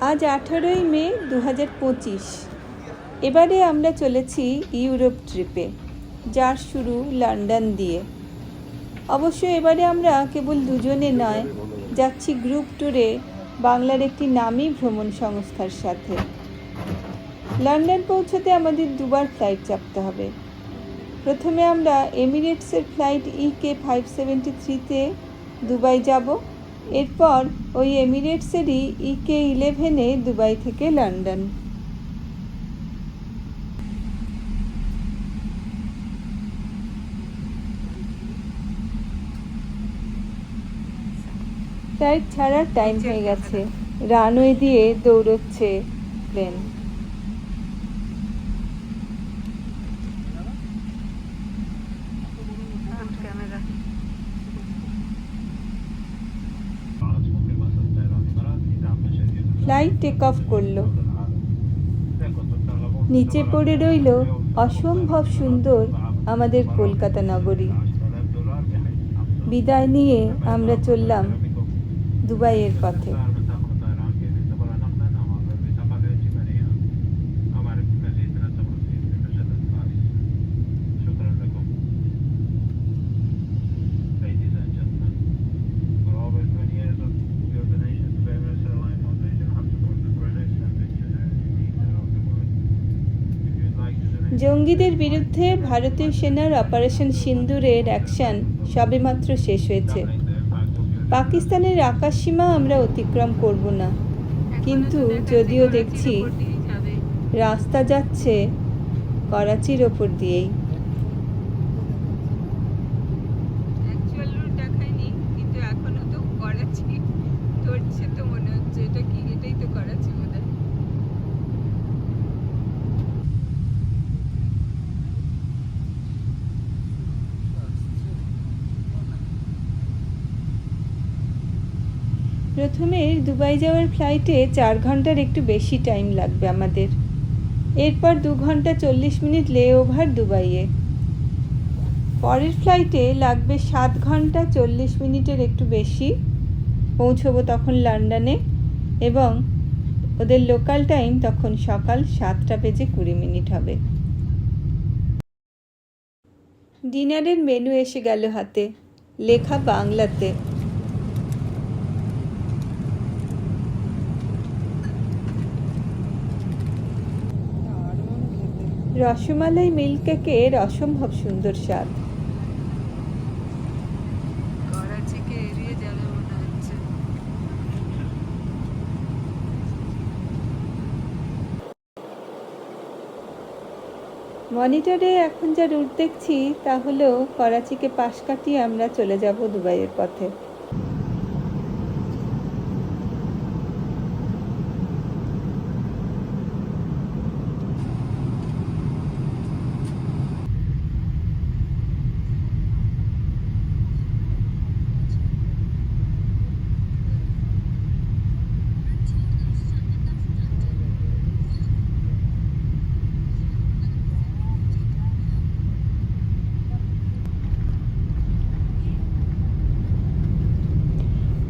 আজ আঠারোই মে দু হাজার পঁচিশ। এবারে আমরা চলেছি ইউরোপ ট্রিপে, যার শুরু লন্ডন দিয়ে। অবশ্য এবারে আমরা কেবল দুজনে নয়, যাচ্ছি গ্রুপ ট্যুরে বাংলার একটি নামী ভ্রমণ সংস্থার সাথে। লন্ডন পৌঁছতে আমাদের দুবার ফ্লাইট চাপতে হবে। প্রথমে আমরা এমিরেটসের flight E K five seventy থ্রিতে দুবাই যাব। এরপর ওই এমিরেটসেরই ইকে ইলেভেনে দুবাই থেকে লন্ডন। ফ্লাইট ছাড়ার টাইম হয়ে গেছে। রানওয়ে দিয়ে দৌড়চ্ছে প্লেন। ফ্লাইট টেক অফ করল। নিচে পড়ে রইল অসম্ভব সুন্দর আমাদের কলকাতা নগরী। বিদায় নিয়ে আমরা চললাম দুবাইয়ের পথে। জঙ্গিদের বিরুদ্ধে ভারতীয় সেনার অপারেশন সিন্দুরের অ্যাকশন সবেমাত্র শেষ হয়েছে। পাকিস্তানের আকাশ সীমা পাকিস্তানের আকাশসীমা আমরা অতিক্রম করব না। কিন্তু যদিও দেখছি রাস্তা যাচ্ছে করাচির ওপর দিয়েই অ্যাকচুয়াল রুট দেখায়নি কিন্তু এখনও তো করাচি ধরছে তো মনে হচ্ছে এটা কি এটাই তো করাচি বোধ হয় প্রথমে দুবাই যাওয়ার ফ্লাইটে চার ঘণ্টার একটু বেশি টাইম লাগবে আমাদের। এরপর দু ঘণ্টা চল্লিশ মিনিট লে ওভার দুবাইয়ে। পরের ফ্লাইটে লাগবে সাত ঘণ্টা চল্লিশ মিনিটের একটু বেশি। পৌঁছবো তখন লন্ডনে এবং ওদের লোকাল টাইম তখন সকাল সাতটা বেজে কুড়ি মিনিট হবে। ডিনারের মেনু এসে গেল হাতে। লেখা বাংলাতে। রসমালাই মিল্ক কেকের অসম্ভব সুন্দর স্বাদ। মনে মনিটরে এখন যা রুট দেখছি তা হলো করাচিকে পাশ কাটিয়ে আমরা চলে যাব দুবাইয়ের পথে।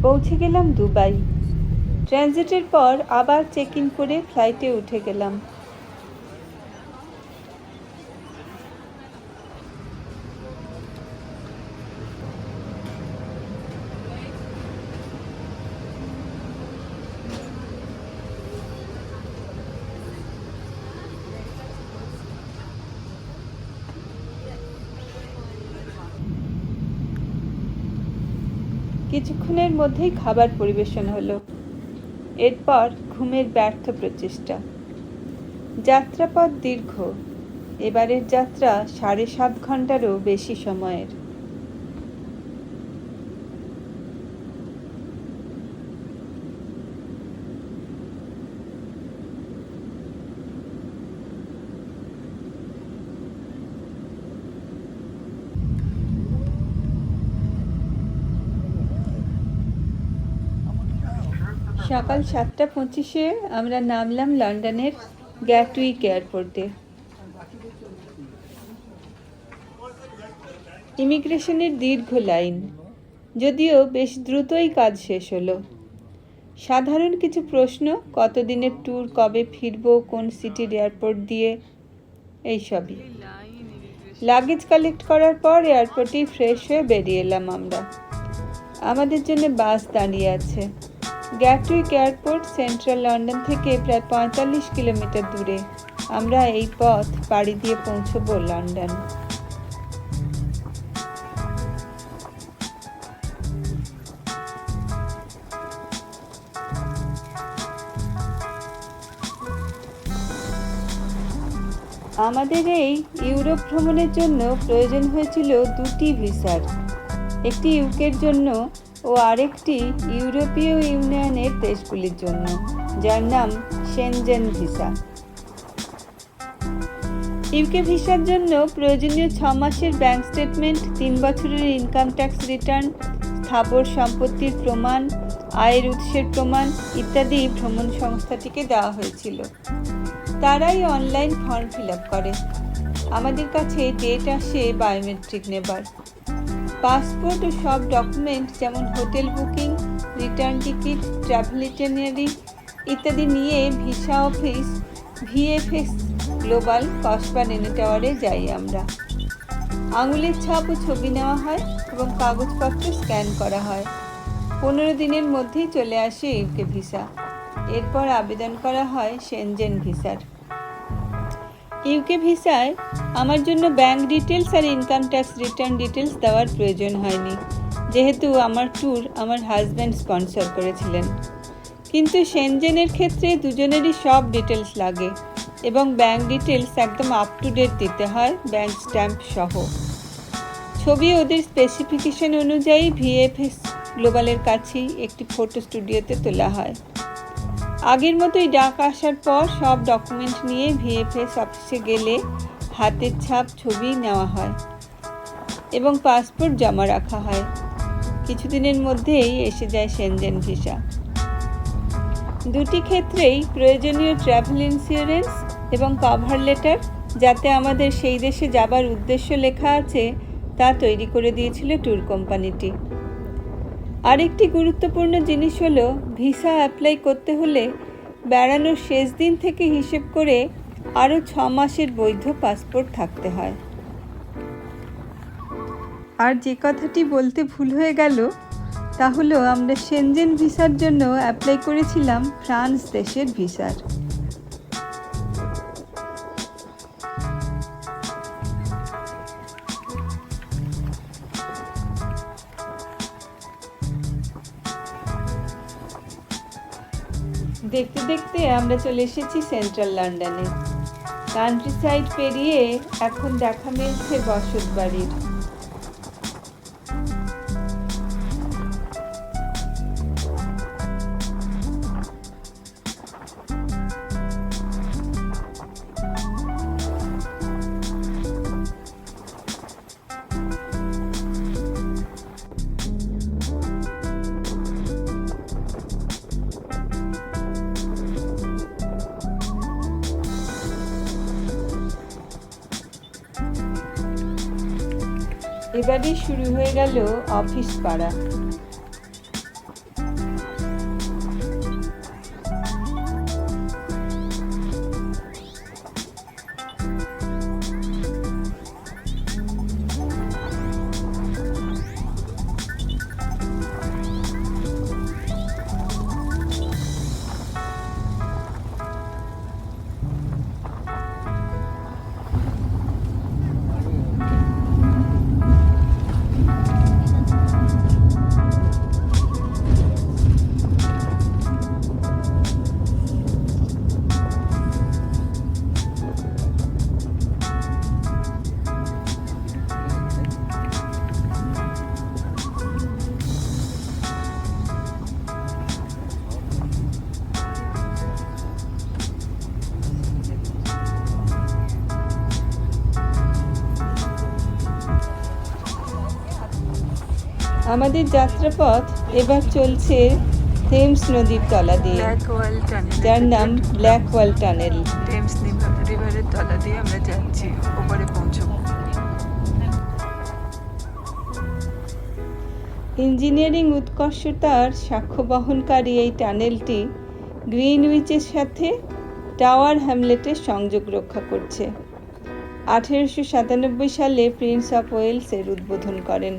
পৌঁছে গেলাম দুবাই। ট্রানজিটের পর আবার চেক ইন করে ফ্লাইটে উঠে গেলাম। কিছুক্ষণের মধ্যেই খাবার পরিবেশন হলো। এরপর ঘুমের ব্যর্থ প্রচেষ্টা। যাত্রাপথ দীর্ঘ। এবারের যাত্রা সাড়ে সাত ঘন্টারও বেশি সময়ের। সকাল সাতটা পঁচিশে আমরা নামলাম লন্ডনের গ্যাটউইক এয়ারপোর্টে ইমিগ্রেশনের দীর্ঘ লাইন। যদিও বেশ দ্রুতই কাজ শেষ হলো। সাধারণ কিছু প্রশ্ন, কতদিনের ট্যুর কবে ফিরবো, কোন সিটির এয়ারপোর্ট দিয়ে এইসবই লাগেজ কালেক্ট করার পর এয়ারপোর্টেই ফ্রেশ হয়ে বেরিয়ে এলাম আমরা। আমাদের জন্য বাস দাঁড়িয়ে আছে। গ্যাটউইক এয়ারপোর্ট, সেন্ট্রাল লন্ডন থেকে প্রায় পঁয়তাল্লিশ কিলোমিটার দূরে। আমরা এই পথ পাড়ি দিয়ে পৌঁছবো লন্ডন। আমাদের এই ইউরোপ ভ্রমণের জন্য প্রয়োজন হয়েছিল দুটি ভিসার। একটি ইউকের জন্য ও আরেকটি ইউরোপীয় ইউনিয়নের দেশগুলির জন্য, যার নাম সেনজেন ভিসা ইউকে ভিসার জন্য প্রয়োজনীয় ছ মাসের ব্যাংক স্টেটমেন্ট তিন বছরের ইনকাম ট্যাক্স রিটার্ন স্থাবর সম্পত্তির প্রমাণ, আয়ের উৎসের প্রমাণ ইত্যাদি ভ্রমণ সংস্থাটিকে দেওয়া হয়েছিল। তারাই অনলাইন ফর্ম ফিল আপ করে। আমাদের কাছে ডেট আসে বায়োমেট্রিক নেবার। পাসপোর্ট ও সব ডকুমেন্ট যেমন hotel booking, return ticket, travel itinerary ইত্যাদি নিয়ে visa office, VFS global Kasba নেনে টাওয়ারে যাই আমরা। আঙুলের ছাপ ও ছবি নেওয়া হয় এবং কাগজপত্র স্ক্যান করা হয়। পনেরো দিনের মধ্যেই চলে আসে ইউকে ভিসা। এরপর আবেদন করা হয় সেনজেন ভিসার। ইউকে ভিসায় আমার জন্য ব্যাংক ডিটেলস আর ইনকাম ট্যাক্স রিটার্ন ডিটেলস দেওয়ার প্রয়োজন হয়নি। যেহেতু আমার ট্যুর আমার হাজব্যান্ড স্পন্সর করেছিলেন। কিন্তু সেনজেনের ক্ষেত্রে দুজনেরই সব ডিটেলস লাগে এবং ব্যাংক ডিটেলস একদম আপ টু ডেট দিতে হয় ব্যাংক স্ট্যাম্প সহ। ছবি ওদের স্পেসিফিকেশন অনুযায়ী ভিএফএস গ্লোবালের কাছেই একটি ফটো স্টুডিওতে তোলা হয়। আগের মতোই ডাক আসার পর সব ডকুমেন্ট নিয়ে ভিএফএস অফিসে গেলে হাতের ছাপ ছবি নেওয়া হয় এবং পাসপোর্ট জমা রাখা হয়। কিছুদিনের মধ্যেই এসে যায় সেনজেন ভিসা দুটি ক্ষেত্রেই প্রয়োজনীয় ট্রাভেল ইন্স্যুরেন্স এবং কভার লেটার যাতে আমাদের সেই দেশে যাবার উদ্দেশ্য লেখা আছে তা তৈরি করে দিয়েছিল ট্যুর কোম্পানিটি আরেকটি গুরুত্বপূর্ণ জিনিস হলো ভিসা অ্যাপ্লাই করতে হলে বেড়ানোর শেষ দিন থেকে হিসেব করে আরও ছ মাসের বৈধ পাসপোর্ট থাকতে হয়। আর যে কথাটি বলতে ভুল হয়ে গেল, তা হলো আমরা সেনজেন ভিসার জন্য অ্যাপ্লাই করেছিলাম ফ্রান্স দেশের ভিসার। দেখতে আমরা চলে এসেছি সেন্ট্রাল লন্ডনে। কান্ট্রি সাইড পেরিয়ে এখন দেখা মিলছে বসত বাড়ির এবারে শুরু হয়ে গেল অফিস পাড়া আমাদের যাত্রাপথ এবার চলছে থেমস নদীর তলা দিয়ে। যার নাম ব্ল্যাক ওয়াল টানেল টেমস রিভারের তলা দিয়ে আমরা যাচ্ছি। ওপরে পৌঁছবো। ইঞ্জিনিয়ারিং উৎকর্ষতার সাক্ষ্য বহনকারী এই টানেলটি গ্রিনউইচের সাথে টাওয়ার হ্যামলেটের সংযোগ রক্ষা করছে। আঠেরোশো সাতানব্বই সালে প্রিন্স অফ ওয়েলস এর উদ্বোধন করেন।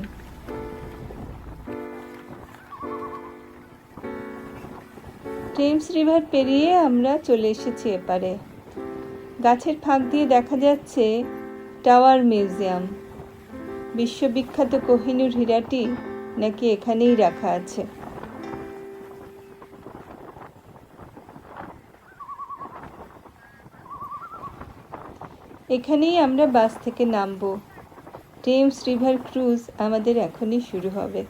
টেমস রিভার পেরিয়ে আমরা চলে এসেছি এপারে। গাছের ফাঁক দিয়ে দেখা যাচ্ছে টাওয়ার মিউজিয়াম বিশ্ববিখ্যাত কোহিনুর হীরাটি নাকি এখানেই রাখা আছে। এখানেই আমরা বাস থেকে নামবো। টেমস রিভার ক্রুজ আমাদের এখনই শুরু হবে।